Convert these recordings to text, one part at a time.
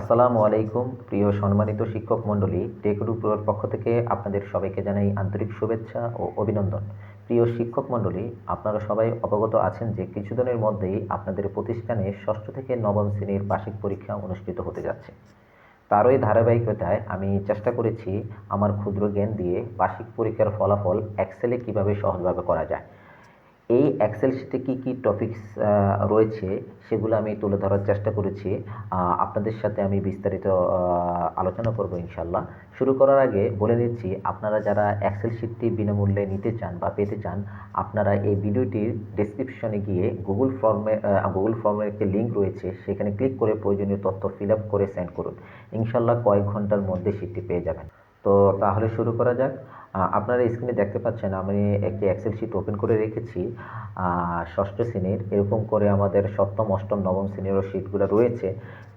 আসসালামু আলাইকুম, প্রিয় সম্মানিত শিক্ষক মণ্ডলী, টেকরু প্রোর পক্ষ থেকে আপনাদের সবাইকে জানাই আন্তরিক শুভেচ্ছা ও অভিনন্দন। প্রিয় শিক্ষক মণ্ডলী, আপনারা সবাই অবগত আছেন যে কিছুদিনের মধ্যেই আপনাদের প্রতিষ্ঠানে ষষ্ঠ থেকে নবম শ্রেণির বার্ষিক পরীক্ষা অনুষ্ঠিত হতে যাচ্ছে। তারই ধারাবাহিকতায় আমি চেষ্টা করেছি আমার ক্ষুদ্র জ্ঞান দিয়ে বার্ষিক পরীক্ষার ফলাফল এক্সেলে কীভাবে সহজভাবে করা যায়। এই এক্সেল শিটে কী কী টপিকস রয়েছে সেগুলো আমি তুলে ধরার চেষ্টা করেছি। আপনাদের সাথে আমি বিস্তারিত আলোচনা করব ইনশাল্লাহ শুরু করার আগে বলে দিচ্ছি, আপনারা যারা এক্সেল শিটটি বিনামূল্যে নিতে চান বা পেতে চান, আপনারা এই ভিডিওটির ডেসক্রিপশনে গিয়ে গুগল ফর্মে গুগল ফর্মের একটি লিঙ্ক রয়েছে, সেখানে ক্লিক করে প্রয়োজনীয় তথ্য ফিল আপ করে সেন্ড করুন। ইনশাল্লাহ কয়েক ঘণ্টার মধ্যে শিটটি পেয়ে যাবেন। তো তাহলে শুরু করা যাক। আপনারা স্ক্রিনে দেখতে পাচ্ছেন আমি একটি এক্সেল শিট ওপেন করে রেখেছি। ষষ্ঠ শ্রেণির। এরকম করে আমাদের সপ্তম, অষ্টম, নবম শ্রেণীরও শিটগুলো রয়েছে।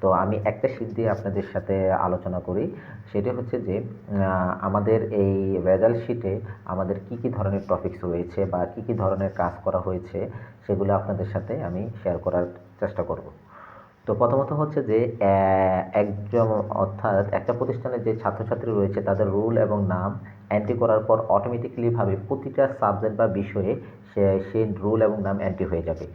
তো আমি একটা শিট দিয়ে আপনাদের সাথে আলোচনা করি। সেটি হচ্ছে যে আমাদের এই রেজাল্ট শিটে আমাদের কি কি ধরনের টপিকস রয়েছে বা কি কি ধরনের কাজ করা হয়েছে, সেগুলো আপনাদের সাথে আমি শেয়ার করার চেষ্টা করব। তো প্রথমত হচ্ছে যে একজন অর্থাৎ একটা প্রতিষ্ঠানে যে ছাত্রছাত্রী রয়েছে, তাদের রুল এবং নাম এন্ট্রি করার পর অটোমেটিকলিভাবে প্রতিটা সাবজেক্ট বা বিষয়ে সেই রুল এবং নাম অ্যান্টি হয়ে যাবে।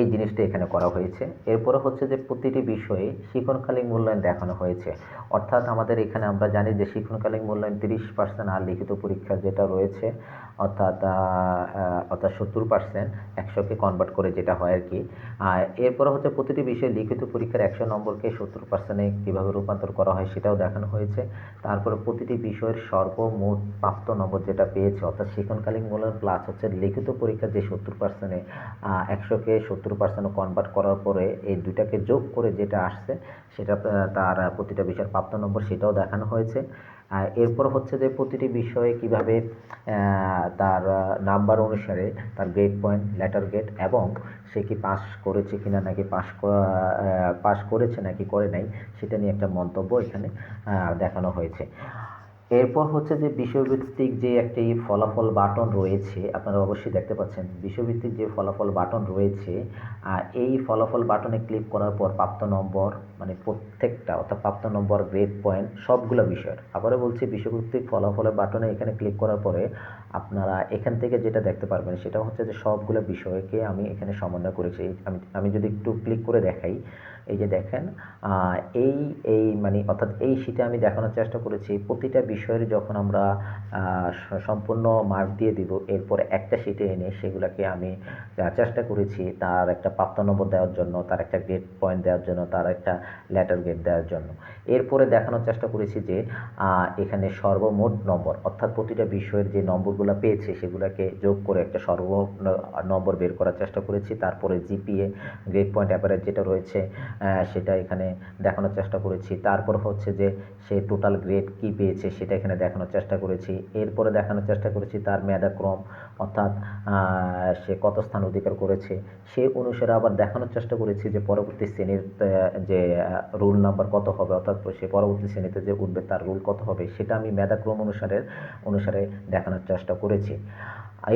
এই জিনিসটা এখানে করা হয়েছে। এরপরে হচ্ছে যে প্রতিটি বিষয়ে শিক্ষণকালীন মূল্যায়ন দেখানো হয়েছে। অর্থাৎ আমাদের এখানে আমরা জানি যে শিক্ষণকালীন মূল্যায়ন তিরিশ পার্সেন্ট আর লিখিত পরীক্ষা যেটা রয়েছে, অর্থাৎ অর্থাৎ সত্তর পার্সেন্ট একশোকে কনভার্ট করে যেটা হয় আর কি। এরপরে হচ্ছে প্রতিটি বিষয়ে লিখিত পরীক্ষার একশো নম্বরকে সত্তর পার্সেন্টে কীভাবে রূপান্তর করা হয় সেটাও দেখানো হয়েছে। তারপরে প্রতিটি বিষয়ের সর্বমোট প্রাপ্ত নম্বর যেটা পেয়েছে, অর্থাৎ শিক্ষণকালীন মূল্যায়ন প্লাস হচ্ছে লিখিত পরীক্ষার যে সত্তর পার্সেন্টে একশোকে সত্তর পার্সেন্ট কনভার্ট করার পরে এই দুইটাকে যোগ করে যেটা আসছে, সেটা তার প্রতিটা বিষয়ের প্রাপ্ত নম্বর সেটাও দেখানো হয়েছে। এরপর হচ্ছে যে প্রতিটি বিষয়ে কীভাবে তার নাম্বার অনুসারে তার গ্রেড পয়েন্ট লেটার গ্রেড এবং সে কি পাস করেছে কিনা নাকি পাস পাস করেছে নাকি করে নাই, সেটা নিয়ে একটা মন্তব্য এখানে দেখানো হয়েছে। এরপর হচ্ছে যে বিষয়ভিত্তিক যে একটি ফলাফল বাটন রয়েছে, আপনারা অবশ্যই দেখতে পাচ্ছেন বিষয়ভিত্তিক যে ফলাফল বাটন রয়েছে আর এই ফলাফল বাটনে ক্লিক করার পর প্রাপ্ত নম্বর মানে প্রত্যেকটা, অর্থাৎ প্রাপ্ত নম্বর গ্রেড পয়েন্ট সবগুলো বিষয়ের। আবারও বলছি, বিষয়ভিত্তিক ফলাফলের বাটনে এখানে ক্লিক করার পরে আপনারা এখান থেকে যেটা দেখতে পারবেন, সেটা হচ্ছে যে সবগুলো বিষয়কে আমি এখানে সমন্বয় করেছি। আমি আমি যদি একটু ক্লিক করে দেখাই এই যে দেখেন এই এই মানে অর্থাৎ এই শীটে আমি দেখানোর চেষ্টা করেছি, প্রতিটা বিষয়ের যখন আমরা সম্পূর্ণ মার্ক দিয়ে দিব, এরপর একটা শীটে এনে সেগুলোকে আমি চেষ্টা করেছি তার একটা প্রাপ্ত নম্বর দেওয়ার জন্য, তার একটা গ্রেড পয়েন্ট দেওয়ার জন্য, তার একটা লেটার গ্রেড দেওয়ার জন্য। এরপরে দেখানোর চেষ্টা করেছি যে এখানে সর্বমোট নম্বর, অর্থাৎ প্রতিটা বিষয়ের যে নম্বরগুলো পেয়েছে সেগুলোকে যোগ করে একটা সর্ব নম্বর বের করার চেষ্টা করেছি। তারপরে জিপিএ গ্রেড পয়েন্ট অ্যাভারেজ যেটা রয়েছে সেটা এখানে দেখানোর চেষ্টা করেছি। তারপর হচ্ছে যে সে টোটাল গ্রেড কি পেয়েছে সেটা এখানে দেখানোর চেষ্টা করেছি। এরপরে দেখানোর চেষ্টা করেছি তার মেধাক্রম, অর্থাৎ সে কত স্থান অধিকার করেছে। সে অনুসারে আবার দেখানোর চেষ্টা করেছি যে পরবর্তী শ্রেণির যে রুল নাম্বার কত হবে, অর্থাৎ সে পরবর্তী শ্রেণীতে যে উঠবে তার রুল কত হবে, সেটা আমি মেধাক্রম অনুসারে অনুসারে দেখানোর চেষ্টা করেছি।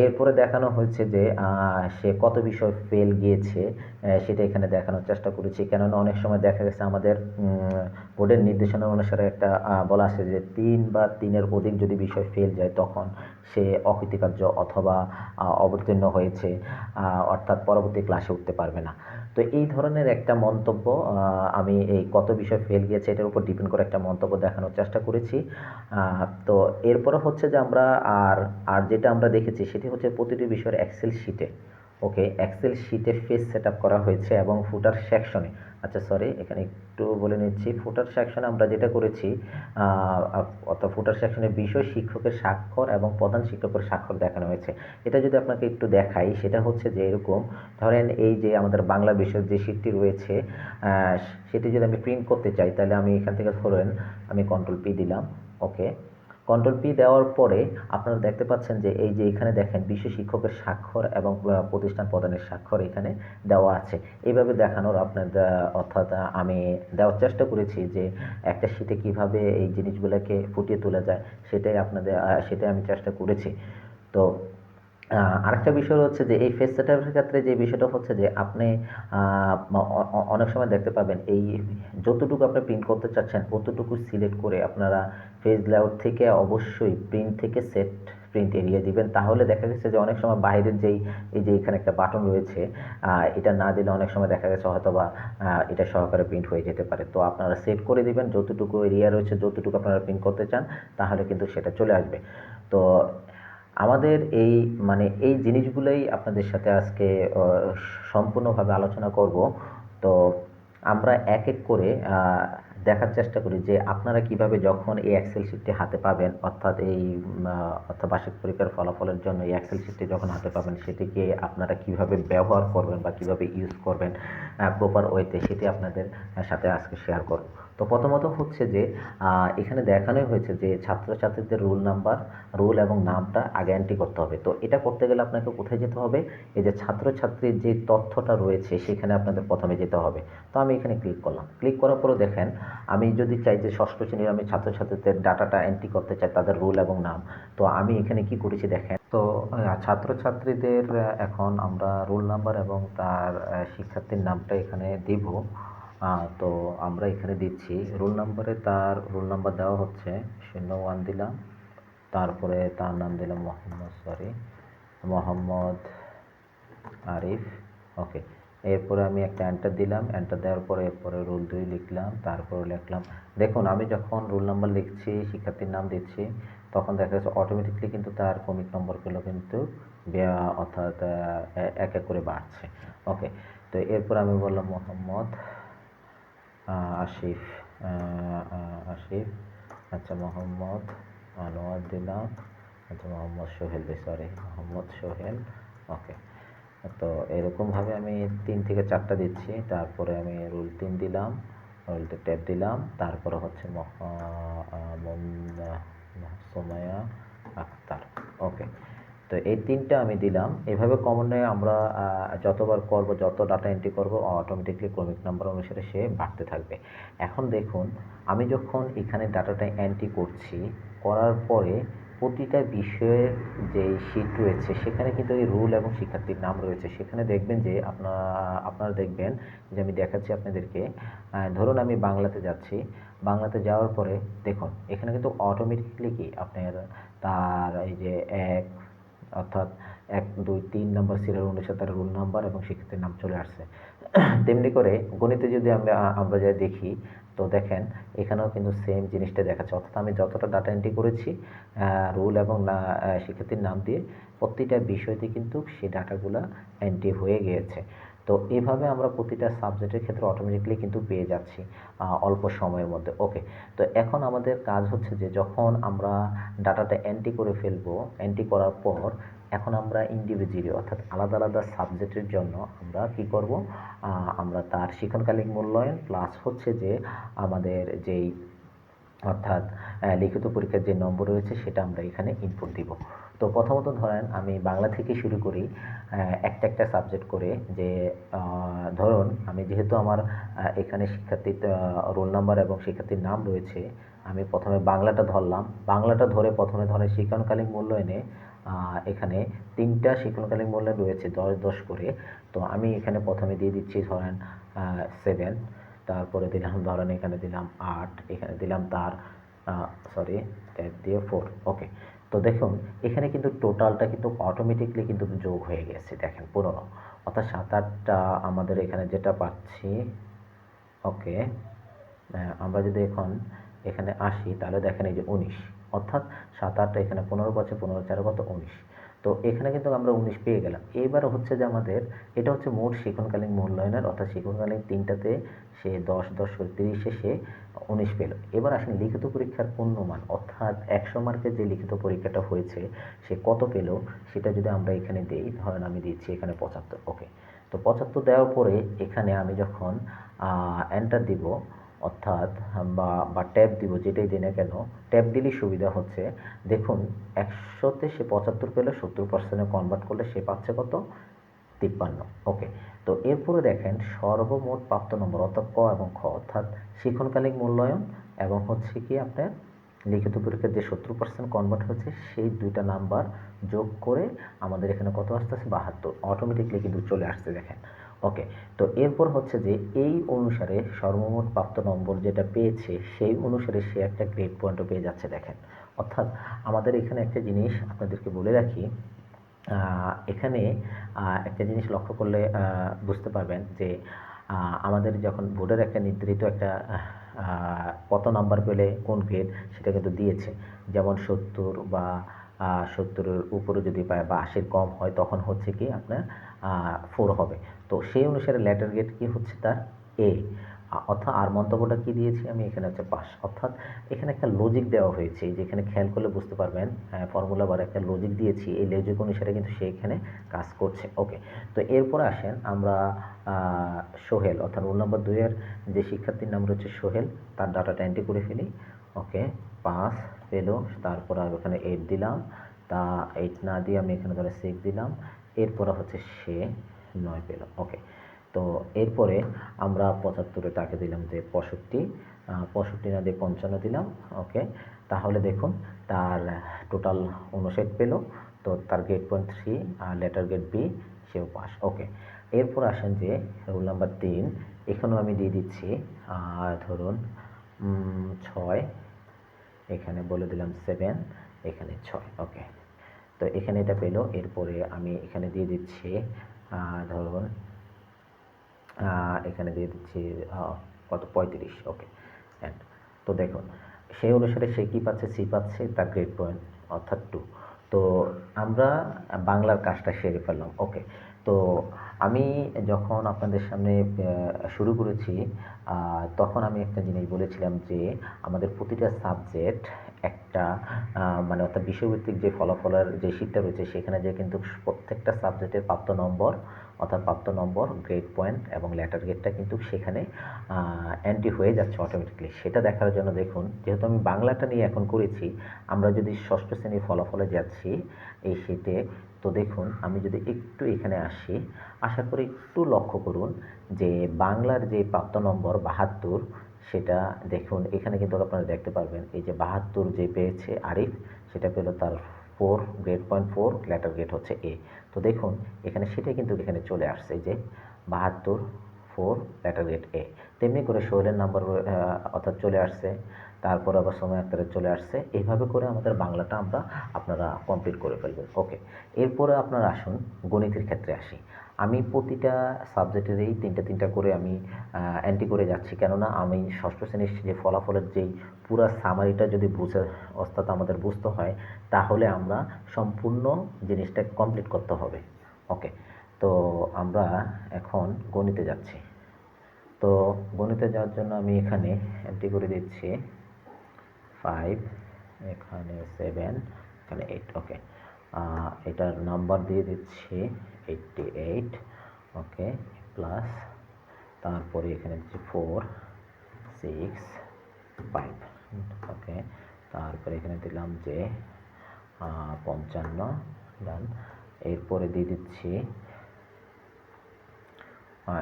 এরপরে দেখানো হয়েছে যে সে কত বিষয় ফেল গিয়েছে সেটা এখানে দেখানোর চেষ্টা করেছি। কেননা অনেক সময় দেখা গেছে আমাদের বোর্ডের নির্দেশনা অনুসারে একটা বলা আছে যে তিন বা তিনের অধিক যদি বিষয় ফেল যায় তখন সে অকৃতকার্য অথবা অবতীর্ণ হয়েছে অর্থাৎ পরবর্তী ক্লাসে উঠতে পারবে না। তো এই ধরনের একটা মন্তব্য আমি এই কত বিষয় ফেল গিয়েছে এটার উপর ডিপেন্ড করে একটা মন্তব্য দেখানোর চেষ্টা করেছি। তো এরপরে হচ্ছে যে আমরা আর আর যেটা আমরা দেখেছি সেটি হচ্ছে প্রতিটি বিষয়ের এক্সেল শিটে ওকে এক্সেল শিটে ফেস সেট করা হয়েছে এবং ফুটার সেকশনে আচ্ছা সরি এখানে একটু বলে নিচ্ছি ফুটার সেকশনে আমরা যেটা করেছি অর্থাৎ ফুটার সেকশনে বিষয় শিক্ষকের স্বাক্ষর এবং প্রধান শিক্ষকের স্বাক্ষর দেখানো হয়েছে। এটা যদি আপনাকে একটু দেখাই, সেটা হচ্ছে যে এরকম, ধরেন এই যে আমাদের বাংলা বিষয়ের যে শিটটি রয়েছে সেটি যদি আমি প্রিন্ট করতে চাই, তাহলে আমি এখান থেকে ধরেন আমি কন্ট্রোল পি দিলাম, ওকে কন্ট্রোল পি দেওয়ার পরে আপনারা দেখতে পাচ্ছেন যে এই যে এখানে দেখেন বিশ্ব শিক্ষকের স্বাক্ষর এবং প্রতিষ্ঠান প্রদানের স্বাক্ষর এখানে দেওয়া আছে। এইভাবে দেখানোর আপনার অর্থাৎ আমি দেওয়ার চেষ্টা করেছি যে একটা শীটে কীভাবে এই জিনিসগুলোকে ফুটিয়ে তোলা যায়, সেটাই আপনাদের সেটাই আমি চেষ্টা করেছি। তো আরেকটা বিষয় হচ্ছে যে, এই ফেস সেটআপের ক্ষেত্রে যে বিষয়টা হচ্ছে যে, আপনি অনেক সময় দেখতে পাবেন, এই যতটুকু আপনি প্রিন্ট করতে চাচ্ছেন, অতটুকু সিলেক্ট করে আপনারা পেজ লেআউট থেকে অবশ্যই প্রিন্ট থেকে সেট প্রিন্ট এরিয়া দিবেন। তাহলে দেখা গেছে যে, অনেক সময় বাইরের যেই, এই যে এখানে একটা বাটন রয়েছে এটা না দিলে অনেক সময় দেখা গেছে হয়তো বা এটা সহকারে প্রিন্ট হয়ে যেতে পারে। তো আপনারা সেট করে দিবেন, যতটুকু এরিয়া রয়েছে, যতটুকু আপনারা প্রিন্ট করতে চান, তাহলে কিন্তু সেটা চলে আসবে। তো আমাদের এই মানে এই জিনিসগুলোই আপনাদের সাথে আজকে সম্পূর্ণভাবে আলোচনা করব। তো আমরা এক এক করে দেখার চেষ্টা করি যে আপনারা কীভাবে যখন এই এক্সেল শিটটি হাতে পাবেন, অর্থাৎ এই অর্থাৎ বার্ষিক পরীক্ষার ফলাফলের জন্য এই এক্সেল শিটটি যখন হাতে পাবেন, সেটিকে আপনারা কীভাবে ব্যবহার করবেন বা কীভাবে ইউজ করবেন প্রপার ওয়েতে সেটি আপনাদের সাথে আজকে শেয়ার করব। তো প্রথমত হচ্ছে যে এখানে দেখানোই হয়েছে যে ছাত্রছাত্রীদের রোল নাম্বার, রোল এবং নামটা আগে এন্ট্রি করতে হবে। তো এটা করতে গেলে আপনাকে কোথায় যেতে হবে? এই যে ছাত্রছাত্রীর যে তথ্যটা রয়েছে সেখানে আপনাদের প্রথমে যেতে হবে। তো আমি এখানে ক্লিক করলাম। ক্লিক করার পরে দেখেন, আমি যদি চাই যে ষষ্ঠ শ্রেণির আমি ছাত্রছাত্রীদের ডাটাটা এন্ট্রি করতে চাই তাদের রোল এবং নাম, তো আমি এখানে কি করেছি দেখেন, তো ছাত্রছাত্রীদের এখন আমরা রোল নাম্বার এবং তার শিক্ষার্থীর নামটা এখানে দিব। তো আমরা এখানে দিচ্ছি। রোল নাম্বারে তার রোল নাম্বার দেওয়া হচ্ছে। শূন্য ওয়ান দিলাম। তারপরে তার নাম দিলাম মোহাম্মদ সরি মোহাম্মদ আরিফ। ওকে এরপরে আমি একটা এন্টার দিলাম। এন্টার দেওয়ার পরে এরপরে রোল দুই লিখলাম। তারপরে লিখলাম। দেখুন, আমি যখন রোল নাম্বার লিখছি, শিক্ষার্থীর নাম দিচ্ছি, তখন দেখা যাচ্ছে অটোমেটিকলি কিন্তু তার কমিক নম্বরগুলো কিন্তু অর্থাৎ এক এক করে বাড়ছে। ওকে তো এরপর আমি বললাম মোহাম্মদ আহ, আসিফ আচ্ছা মোহাম্মদ আনোয়ার দিলাম আচ্ছা Mohammad Sohel the sorry Mohammad Sohel okay তো এরকমভাবে আমি তিন থেকে চারটা দিচ্ছি তারপরে আমি রুল তিন দিলাম রুলতে ট্যাপ দিলাম তারপরে হচ্ছে সোমায়া আক্তার ওকে তো এই তিনটা আমি দিলাম। এভাবে কমনে আমরা যতবার করব, যত ডাটা এন্ট্রি করব অটোমেটিকলি ক্রমিক নাম্বার অনুসারে সে বাড়তে থাকবে। এখন দেখুন, আমি যখন এখানে ডাটাটা এন্ট্রি করছি, করার পরে প্রতিটা বিষয়ের যে শিট রয়েছে, সেখানে কিন্তু এই রুল এবং শিক্ষার্থীর নাম রয়েছে। সেখানে দেখবেন যে আপনার আপনারা দেখবেন যে আমি দেখাচ্ছি আপনাদেরকে। ধরুন আমি বাংলাতে যাচ্ছি। বাংলাতে যাওয়ার পরে দেখুন, এখানে কিন্তু অটোমেটিকলি কি? আপনার, তার এই যে এক অর্থাৎ এক, দুই, তিন নম্বর সিরিয়াল অনুসারে তার রোল নাম্বার এবং সেক্ষেত্রে নাম চলে আসছে। তেমনি করে গণিতে যদি আমরা আমরা যাই দেখি, তো দেখেন এখানেও কিন্তু সেম জিনিসটা দেখাচ্ছে। অর্থাৎ আমি যতটা ডাটা এন্ট্রি করেছি রোল এবং না শিক্ষার্থীর নাম দিয়ে প্রতিটা বিষয়তে কিন্তু সেই ডাটাগুলো এন্ট্রি হয়ে গিয়েছে। তো এইভাবে আমরা প্রতিটা সাবজেক্টের ক্ষেত্রে অটোমেটিকলি কিন্তু পেয়ে যাচ্ছি অল্প সময়ের মধ্যে। ওকে তো এখন আমাদের কাজ হচ্ছে যে যখন আমরা ডাটাটা এন্ট্রি করে ফেলব এন্ট্রি করার পর এখন আমরা ইন্ডিভিজুয়ালি অর্থাৎ আলাদা আলাদা সাবজেক্টের জন্য আমরা কি করব? আমরা তার শিক্ষণকালীন মূল্যায়ন প্লাস হচ্ছে যে আমাদের যেই অর্থাৎ লিখিত পরীক্ষার যে নম্বর রয়েছে সেটা আমরা এখানে ইনপুট দিব। তো প্রথমত ধরেন আমি বাংলা থেকে শুরু করি একটা একটা সাবজেক্ট করে যে ধরুন আমি যেহেতু আমার এখানে শিক্ষার্থীর রোল নাম্বার এবং শিক্ষার্থীর নাম রয়েছে, আমি প্রথমে বাংলাটা ধরলাম। বাংলাটা ধরে প্রথমে ধরেন শিক্ষণকালীন মূল্যায়নে এখানে তিনটা শিক্ষণকালীন মূল্যায়ন রয়েছে, দশ দশ করে। তো আমি এখানে প্রথমে দিয়ে দিচ্ছি ধরেন সেভেন তারপরে দিলাম ধরেন এখানে দিলাম আট, এখানে দিলাম তার সরি ট্যাব দিয়ে ফোর ওকে তো দেখুন, এখানে কিন্তু টোটালটা কিন্তু অটোমেটিকলি কিন্তু যোগ হয়ে গেছে, দেখেন পনেরো। অর্থাৎ সাত আটটা আমাদের এখানে যেটা পাচ্ছি ওকে আমরা যদি এখন এখানে আসি, তাহলে দেখেন এই যে উনিশ। অর্থাৎ সাত আটটা এখানে পনেরো পাচ্ছে, পনেরো চারে কত? উনিশ। তো এখানে কিন্তু আমরা উনিশ পেয়ে গেলাম। এবার হচ্ছে যে আমাদের এটা হচ্ছে মোট শিক্ষণকালীন মূল্যায়নের, অর্থাৎ শিক্ষণকালীন তিনটাতে সে দশ দশ তিরিশে সে উনিশ পেল। এবার আসেন লিখিত পরীক্ষার পূর্ণমান, অর্থাৎ একশো মার্কের যে লিখিত পরীক্ষাটা হয়েছে, সে কত পেল সেটা যদি আমরা এখানে দিই, ধরেন আমি দিচ্ছি এখানে পঁচাত্তর, ওকে। তো পঁচাত্তর দেওয়ার পরে এখানে আমি যখন এন্টার দিব অর্থাৎ বা বা ট্যাব দিব যেটাই দিই না কেন ট্যাব দিলেই সুবিধা হচ্ছে। দেখুন, একশোতে সে পঁচাত্তর পেলে সত্তর পার্সেন্টে কনভার্ট করলে সে পাচ্ছে কত? তিপ্পান্ন। ওকে তো এরপরে দেখেন, সর্বমোট প্রাপ্ত নম্বর অর্থাৎ ক এবং খ, অর্থাৎ শিক্ষণকালীন মূল্যায়ন এবং হচ্ছে কি আপনার লিখিত পরীক্ষার যে সত্তর পার্সেন্ট কনভার্ট হয়েছে সেই দুইটা নাম্বার যোগ করে আমাদের এখানে কত আসতেছে? বাহাত্তর। অটোমেটিকলি কিন্তু চলে আসছে, দেখেন। ওকে তো এরপর হচ্ছে যে এই অনুসারে সর্বমোট প্রাপ্ত নম্বর যেটা পেয়েছে, সেই অনুসারে সে একটা গ্রেড পয়েন্টও পেয়ে যাচ্ছে দেখেন। অর্থাৎ আমাদের এখানে একটা জিনিস আপনাদেরকে বলে রাখি এখানে একটা জিনিস লক্ষ্য করলে বুঝতে পারবেন যে আমাদের যখন বোর্ডের একটা নির্ধারিত একটা কত নাম্বার পেলে কোন গ্রেড সেটা কিন্তু দিয়েছে। যেমন সত্তর বা সত্তরের উপরে যদি পায় বা আশির কম হয়, তখন হচ্ছে কি আপনার ফোর হবে। তো সেই অনুসারে লেটার গেট কি হচ্ছে তার? এ অর্থাৎ আর মন্তব্যটা কি দিয়েছি আমি? এখানে হচ্ছে পাস অর্থাৎ এখানে একটা লজিক দেওয়া হয়েছে যেখানে খেয়াল করলে বুঝতে পারবেন ফর্মুলা বার একটা লজিক দিয়েছি, এই লজিক অনুসারে কিন্তু সে এখানে কাজ করছে। ওকে তো এরপরে আসেন আমরা সোহেল, অর্থাৎ রোল নাম্বার দুইয়ের যে শিক্ষার্থীর নাম রয়েছে সোহেল, তার ডাটাটা এন্ট্রি করে ফেলি। ওকে পাস পেল, তারপর আমি ওখানে এইট দিলাম। তা এইট না দিয়ে আমি এখানে ধরে সিক্স দিলাম। এরপরে হচ্ছে সে নয় পেল। ওকে তো এরপরে আমরা পঁচাত্তরে তাকে দিলাম যে পঁয়ষট্টি। পঁয়ষট্টি না দিয়ে পঞ্চান্ন দিলাম। ওকে তাহলে দেখুন, তার টোটাল উনষাট পেল। তো তার গেট পয়েন্ট থ্রি আর লেটার গেট বি সেও পাস। ওকে এরপর আসেন যে রোল নাম্বার তিন। এখানেও আমি দিয়ে দিচ্ছি ধরুন ছয়। এখানে বলে দিলাম সেভেন এখানে ছয় ওকে তো এখানে এটা পেল, এরপরে আমি এখানে দিয়ে দিচ্ছি ধরুন এখানে দিয়ে দিচ্ছি কত, পঁয়ত্রিশ ওকে তো দেখুন, সেই অনুসারে সে কী পাচ্ছে, সি পাচ্ছে, তার গ্রেড পয়েন্ট অর্থাৎ টু তো আমরা বাংলার কাজটা সেরে ফেললাম ওকে তো আমি যখন আপনাদের সামনে শুরু করেছি তখন আমি একটা জিনিস বলেছিলাম যে, আমাদের প্রতিটা সাবজেক্ট একটা মানে অর্থাৎ বিষয়ভিত্তিক যে ফলাফলের যে শীটটা রয়েছে, সেখানে যে কিন্তু প্রত্যেকটা সাবজেক্টের প্রাপ্ত নম্বর, অর্থাৎ প্রাপ্ত নম্বর গ্রেড পয়েন্ট এবং লেটার গ্রেডটা কিন্তু সেখানে অ্যান্টি হয়ে যাচ্ছে অটোমেটিকলি সেটা দেখার জন্য দেখুন, যেহেতু আমি বাংলাটা নিয়ে এখন করেছি, আমরা যদি ষষ্ঠ শ্রেণির ফলাফলে যাচ্ছি, এই শীটে তো দেখুন, আমি যদি একটু এখানে আসি, আশা করি একটু লক্ষ্য করুন যে বাংলার যে প্রাপ্ত নম্বর বাহাত্তর, সেটা দেখুন, এখানে কিন্তু আপনারা দেখতে পারবেন, এই যে বাহাত্তর যে পেয়েছে আরিফ, সেটা পেল তার four grade point four letter grade হচ্ছে এ তো দেখুন, এখানে সেটাই কিন্তু এখানে চলে আসছে যে বাহাত্তর ফোর লেটার গ্রেড এ তেমনি করে সোহেলের নাম্বার অর্থাৎ চলে আসছে তারপর আবার সময় আক্তারের চলে আসছে। এইভাবে করে আমাদের বাংলাটা আমরা আপনারা কমপ্লিট করে ফেলবেন। ওকে এরপরে আপনারা আসুন, গণিতের ক্ষেত্রে আসি। আমি প্রতিটা সাবজেক্টেরই তিনটা তিনটা করে আমি অ্যান্টি করে যাচ্ছি। কেননা আমি ষষ্ঠ শ্রেণির যে ফলাফলের যেই পুরো সামারিটা যদি বুঝে, অর্থাৎ আমাদের বুঝতে হয়, তাহলে আমরা সম্পূর্ণ জিনিসটা কমপ্লিট করতে হবে। ওকে তো আমরা এখন গণিতে যাচ্ছি। তো গণিতে যাওয়ার জন্য আমি এখানে এন্ট্রি করে দিচ্ছি। ফাইভ এখানে সেভেন এখানে এইট ওকে এটার নাম্বার দিয়ে দিচ্ছি এইটটি এইট ওকে প্লাস তারপরে এখানে দিচ্ছি ফোর সিক্স ফাইভ ওকে তারপরে এখানে দিলাম যে পঞ্চান্ন ডান এরপরে দিয়ে দিচ্ছি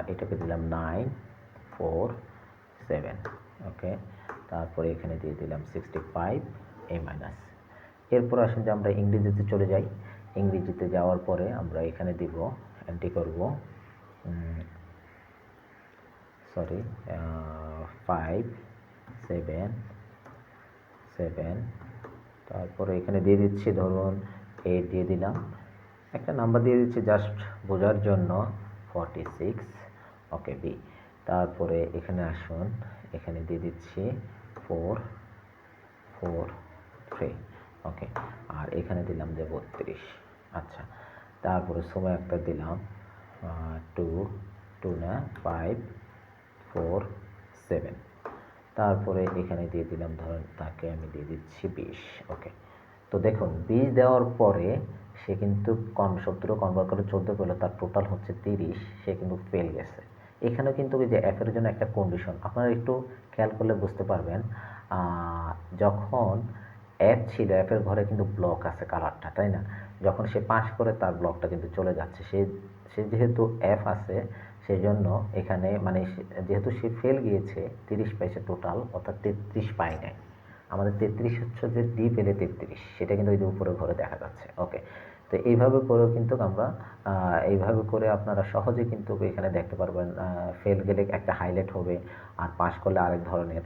এটাকে দিলাম নাইন ফোর সেভেন ওকে তারপরে এখানে দিয়ে দিলাম সিক্সটি ফাইভ এ মাইনাস এরপর আসুন যে আমরা ইংরেজিতে চলে যাই। ইংরেজিতে যাওয়ার পরে আমরা এখানে দিব এন্ট্রি করব সরি ফাইভ সেভেন সেভেন তারপরে এখানে দিয়ে দিচ্ছি ধরুন এ দিয়ে দিলাম। একটা নাম্বার দিয়ে দিচ্ছি জাস্ট বোঝার জন্য ফর্টি সিক্স ওকে বি তারপরে এখানে আসুন, এখানে দিয়ে দিচ্ছি ফোর ফোর থ্রি ওকে আর এখানে দিলাম যে বত্রিশ আচ্ছা। তারপরে সময় একটা দিলাম টু টু না ফাইভ ফোর সেভেন তারপরে এখানে দিয়ে দিলাম, ধরেন তাকে আমি দিয়ে দিচ্ছি বিশ ওকে তো দেখুন, বিশ দেওয়ার পরে সে কিন্তু কম সত্তর কনভার্ট করে চোদ্দ পেল, তার টোটাল হচ্ছে তিরিশ, সে কিন্তু ফেল গেছে। এখানেও কিন্তু ওই যে অ্যাপের জন্য একটা কন্ডিশন আপনারা একটু খেয়াল করলে বুঝতে পারবেন যখন অ্যাপ ছিল অ্যাপের ঘরে কিন্তু ব্লক আছে কালারটা তাই না? যখন সে পাস করে তার ব্লকটা কিন্তু চলে যাচ্ছে। সে সে যেহেতু অ্যাপ আছে সেই জন্য এখানে মানে যেহেতু সে ফেল গিয়েছে তিরিশ পাইছে টোটাল অর্থাৎ তেত্রিশ পায় নাই আমাদের তেত্রিশ হচ্ছে যে ডি পেলে তেত্রিশ, সেটা কিন্তু ওই যে উপরে ঘরে দেখা যাচ্ছে। ওকে তো এইভাবে করেও কিন্তু আমরা এইভাবে করে আপনারা সহজে কিন্তু এখানে দেখতে পারবেন ফেল গেলে একটা হাইলাইট হবে আর পাস করলে আরেক ধরনের।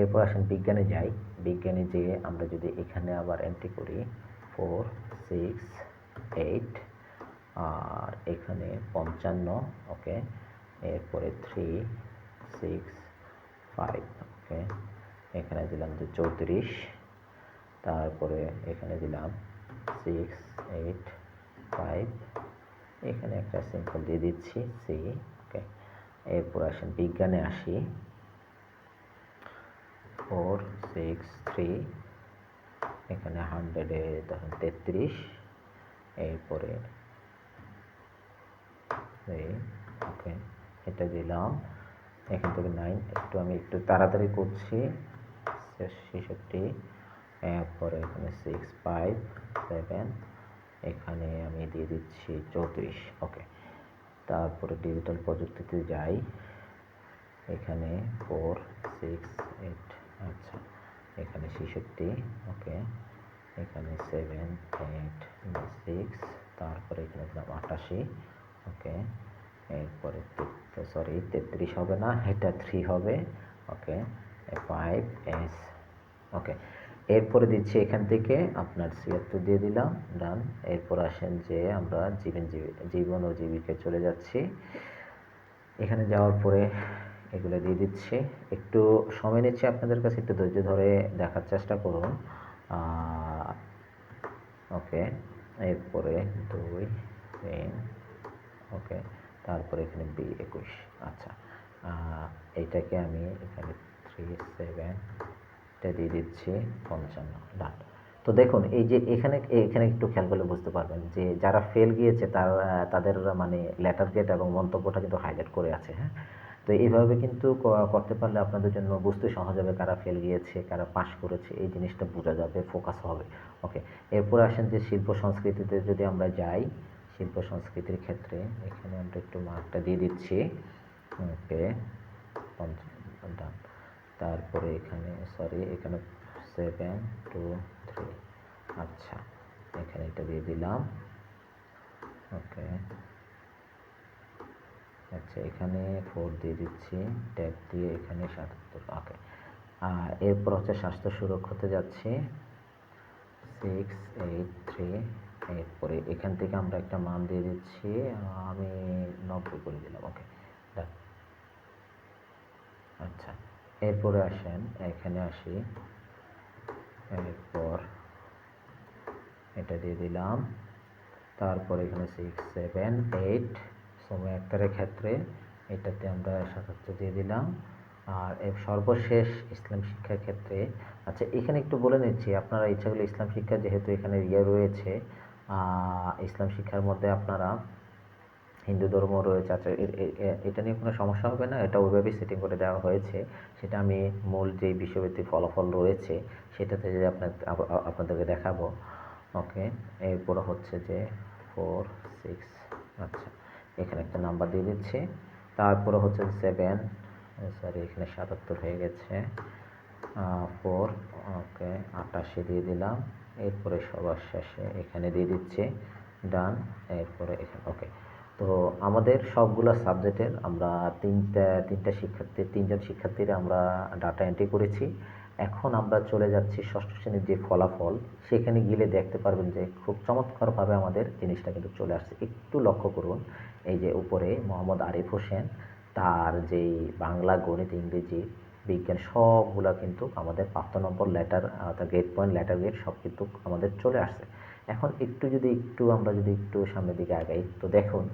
এরপর আসেন বিজ্ঞানে যাই। বিজ্ঞানে যেয়ে আমরা যদি এখানে আবার এন্ট্রি করি ফোর সিক্স এইট আর এখানে পঞ্চান্ন ওকে এরপরে থ্রি সিক্স ফাইভ ওকে এখানে দিলাম যে চৌত্রিশ, তারপরে এখানে দিলাম সিক্স এইট ফাইভ এখানে একটা সিম্পল দিয়ে দিচ্ছি সি ওকে এরপর আসেন বিজ্ঞানে আসি। ফোর সিক্স থ্রি এখানে হান্ড্রেডে ধরেন তেত্রিশ, এরপরে ওকে এটা দিলাম। এখান থেকে নাইন একটু আমি একটু তাড়াতাড়ি করছি, ছেষট্টি, এরপরে এখানে সিক্স ফাইভ সেভেন এখানে আমি দিয়ে দিচ্ছি চৌত্রিশ ওকে তারপরে ডিজিটাল প্রযুক্তিতে যাই, এখানে ফোর সিক্স এইট আচ্ছা এখানে ছেষট্টি ওকে এখানে সেভেন এইট সিক্স তারপরে এখানে দিলাম আটাশি ওকে এরপরে সরি তেত্রিশ হবে না, এটা থ্রি হবে ওকে ফাইভ এস ওকে এরপরে দিচ্ছি এখান থেকে আপনার ছিয়াত্তর দিয়ে দিলাম, ডান। এরপর আসেন যে আমরা জীবন জীবী, জীবন ও জীবিকায় চলে যাচ্ছি। এখানে যাওয়ার পরে এগুলো দিয়ে দিচ্ছি। একটু সময় নিচ্ছি আপনাদের কাছে, একটু ধৈর্য ধরে দেখার চেষ্টা করুন। ওকে, এরপরে দুই, তিন, ওকে, তারপরে এখানে বি, একুশ। আচ্ছা এইটাকে আমি এখানে থ্রি সেভেন এটা দিয়ে দিচ্ছি পঞ্চান্ন ডান তো দেখুন, এই যে এখানে এখানে একটু খেয়াল করলে বুঝতে পারবেন যে যারা ফেল গিয়েছে, তার, তাদের মানে লেটার গেট এবং মন্তব্যটা কিন্তু হাইলাইট করে আছে হ্যাঁ? তো এইভাবে কিন্তু করতে পারলে আপনাদের জন্য বুঝতে সহজ হবে কারা ফেল গিয়েছে, কারা পাস করেছে, এই জিনিসটা বোঝা যাবে ফোকাস হবে ওকে এরপর আসেন যে শিল্প সংস্কৃতিতে যদি আমরা যাই, শিল্প সংস্কৃতির ক্ষেত্রে এখানে আমরা একটু মার্কটা দিয়ে দিচ্ছি ওকে ডান তারপরে এখানে সরি এখানে সেভেন টু থ্রি আচ্ছা এখানে এটা দিয়ে দিলাম। ওকে আচ্ছা এখানে ফোর দিয়ে দিচ্ছি ট্যাপ দিয়ে এখানে সাতাত্তর ওকে আর এরপর হচ্ছে স্বাস্থ্য সুরক্ষাতে যাচ্ছি। সিক্স এইট থ্রি এরপরে এখান থেকে আমরা একটা মান দিয়ে দিচ্ছি, আমি নব্বই করে দিলাম ওকে আচ্ছা। এরপরে আসেন, এখানে আসি। এরপর এটা দিয়ে দিলাম। তারপর এখানে সিক্স সেভেন এইট সময় একটারের ক্ষেত্রে এটাতে আমরা সাতাত্তর দিয়ে দিলাম। আর এর সর্বশেষ ইসলাম শিক্ষার ক্ষেত্রে আচ্ছা এখানে একটু বলে নিচ্ছি, আপনারা ইচ্ছা করলে ইসলাম শিক্ষা যেহেতু এখানে ইয়ে রয়েছে ইসলাম শিক্ষার মধ্যে আপনারা হিন্দু ধর্ম রয়েছে আচ্ছা এটা নিয়ে কোনো সমস্যা হবে না? এটা ওইভাবেই সেটিং করে দেওয়া হয়েছে। সেটা আমি মূল যেই বিশ্বভিত্তিক ফলাফল রয়েছে, সেটাতে যে আপনার, আপ- আপ- আপনাদেরকে দেখাবো। ওকে, এরপর হচ্ছে যে ফোর সিক্স আচ্ছা এখানে একটা নাম্বার দিয়ে দিচ্ছি। তারপরে হচ্ছে সেভেন সরি এখানে সাতাত্তর হয়ে গেছে। ফোর ওকে, আটাশি দিয়ে দিলাম। এরপরে সবার শেষে এখানে দিয়ে দিচ্ছি। ডান এরপরে এখানে ওকে তো আমাদের সবগুলো সাবজেক্টের আমরা তিনটা তিনটা শিক্ষার্থী, তিনজন শিক্ষার্থীরা আমরা ডাটা এন্ট্রি করেছি। এখন আমরা চলে যাচ্ছি ষষ্ঠ শ্রেণির যে ফলাফল, সেখানে গেলে দেখতে পারবেন যে খুব চমৎকারভাবে আমাদের জিনিসটা কিন্তু চলে আসছে। একটু লক্ষ্য করুন, এই যে উপরে মোহাম্মদ আরিফ হোসেন, তার যেই বাংলা, গণিত, ইংরেজি, বিজ্ঞান সবগুলা কিন্তু আমাদের প্রাপ্ত নম্বর লেটার অর্থাৎ গ্রেড পয়েন্ট লেটার গ্রেড সব কিন্তু আমাদের চলে আসছে। এখন একটু যদি একটু আমরা যদি একটু সামনের দিকে আগাই, তো দেখুন,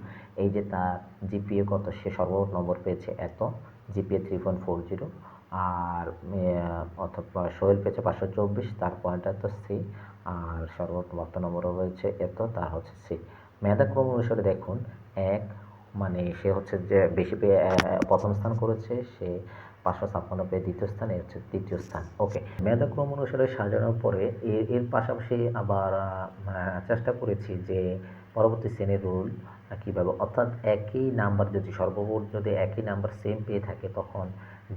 এই যে তার জিপিএ কত, সে সর্বোচ্চ নম্বর পেয়েছে এত, GPA three point four zero আর অথবা সোহেল পেয়েছে পাঁচশো চব্বিশ, তার পয়েন্ট এত সি আর সর্বোচ্চ প্রাপ্ত নম্বরও হয়েছে এত, তার হচ্ছে সি মেধাক্রম অনুসারে দেখুন, এক মানে সে হচ্ছে যে বেশি পেয়ে প্রথম স্থান করেছে, সে পাঁচশো ছাপ্পান্ন পেয়ে দ্বিতীয় স্থানে হচ্ছে তৃতীয় স্থান। ওকে মেধাক্রম অনুসারে সাজানোর পরে এর এর পাশাপাশি আবার চেষ্টা করেছি যে পরবর্তী শ্রেণির রুল কীভাবে, অর্থাৎ একই নাম্বার যদি সর্বমোট যদি একই নাম্বার সেম পেয়ে থাকে, তখন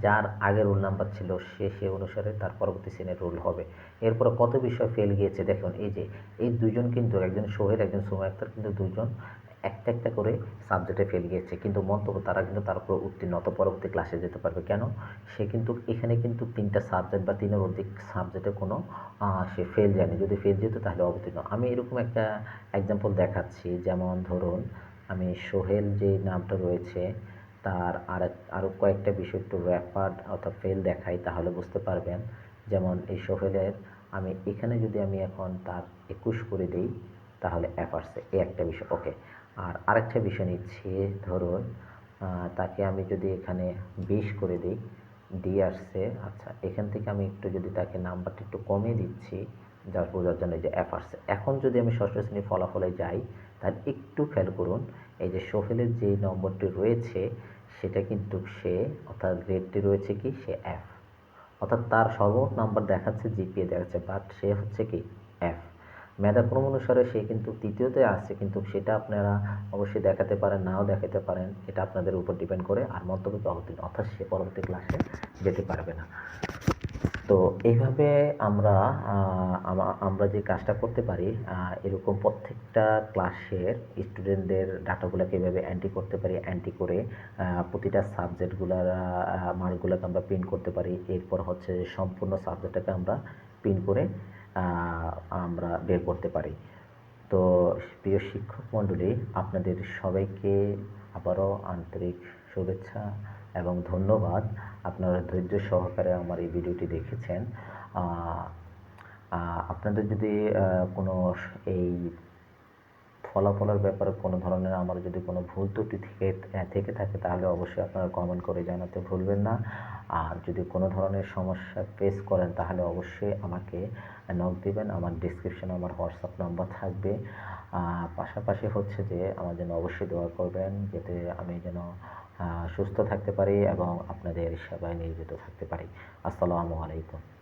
যার আগে রোল নাম্বার ছিল সে সে অনুসারে তার পরবর্তী শ্রেণির রোল হবে। এরপরে কত বিষয় ফেল গিয়েছে, দেখুন, এই যে, এই দুজন কিন্তু একজন সোহেল, একজন সুমা আক্তার, কিন্তু দুজন একটা একটা করে সাবজেক্টে ফেল গিয়েছে। কিন্তু মন্তব্য তারা কিন্তু তার উপর উত্তীর্ণ অত পরবর্তী ক্লাসে যেতে পারবে। কেন? সে কিন্তু এখানে কিন্তু তিনটা সাবজেক্ট বা তিনের অধিক সাবজেক্টে কোনো সে ফেল যায়নি। যদি ফেল যেত তাহলে অবতীর্ণ। আমি এরকম একটা এক্সাম্পল দেখাচ্ছি। যেমন ধরুন, আমি সোহেল যে নামটা রয়েছে, তার আর আরও কয়েকটা বিষয় একটু র্যাপার্ড অর্থাৎ ফেল দেখাই, তাহলে বুঝতে পারবেন। যেমন এই সোহেলের, আমি এখানে যদি আমি এখন তার একুশ করে দিই, তাহলে অ্যাপ এই একটা বিষয়। ওকে আর আরেকটা বিষয় নিচ্ছি, ধরুন তাকে আমি যদি এখানে বিশ করে দিই ডি আসছে আচ্ছা এখান থেকে আমি একটু যদি তাকে নাম্বারটা একটু কমিয়ে দিচ্ছি, যার বোঝার জন্য যে অ্যাপ আসছে। এখন যদি আমি ষষ্ঠ শ্রেণির ফলাফলে যাই, তাহলে একটু খেয়াল করুন, এই যে সোহেলের যে নম্বরটি রয়েছে, সেটা কিন্তু সে, অর্থাৎ গ্রেডটি রয়েছে কি? সে এফ অর্থাৎ তার সর্বমোট নাম্বার দেখাচ্ছে জিপিএ দেখাচ্ছে বাট সে হচ্ছে কি? মেধাক্রম অনুসারে সে কিন্তু তৃতীয়তে আসছে, কিন্তু সেটা আপনারা অবশ্যই দেখাতে পারেন, নাও দেখাতে পারেন। এটা আপনাদের উপর ডিপেন্ড করে আর মন্তব্য অবতীর্ণ, অর্থাৎ সে পরবর্তী ক্লাসে যেতে পারবে না। তো এইভাবে আমরা আমরা যে কাজটা করতে পারি এরকম প্রত্যেকটা ক্লাসের স্টুডেন্টদের ডাটাগুলোকে এভাবে অ্যান্টি করতে পারি অ্যান্টি করে প্রতিটা সাবজেক্টগুলোর মার্কগুলোকে আমরা প্রিন্ট করতে পারি। এরপর হচ্ছে সম্পূর্ণ সাবজেক্টটাকে আমরা প্রিন্ট করে আমরা বের করতে পারি। তো প্রিয় শিক্ষক মণ্ডলী, আপনাদের সবাইকে আবারও আন্তরিক শুভেচ্ছা এবং ধন্যবাদ। আপনারা ধৈর্য সহকারে আমার এই ভিডিওটি দেখেছেন। আপনাদের যদি কোনো এই ফলাফলের ব্যাপারে কোনো ধরনের আমার যদি কোনো ভুল ত্রুটি থেকে থেকে থাকে, তাহলে অবশ্যই আপনারা কমেন্ট করে জানাতে ভুলবেন না। আর যদি কোনো ধরনের সমস্যা ফেস করেন, তাহলে অবশ্যই আমাকে নক দিবেন। আমার ডিসক্রিপশনে আমার হোয়াটসঅ্যাপ নাম্বার থাকবে। পাশাপাশি হচ্ছে যে আমার জন্য অবশ্যই দোয়া করবেন, যাতে আমি যেন সুস্থ থাকতে পারি এবং আপনাদের সেবায় নিয়োজিত থাকতে পারি। আসসালামু আলাইকুম।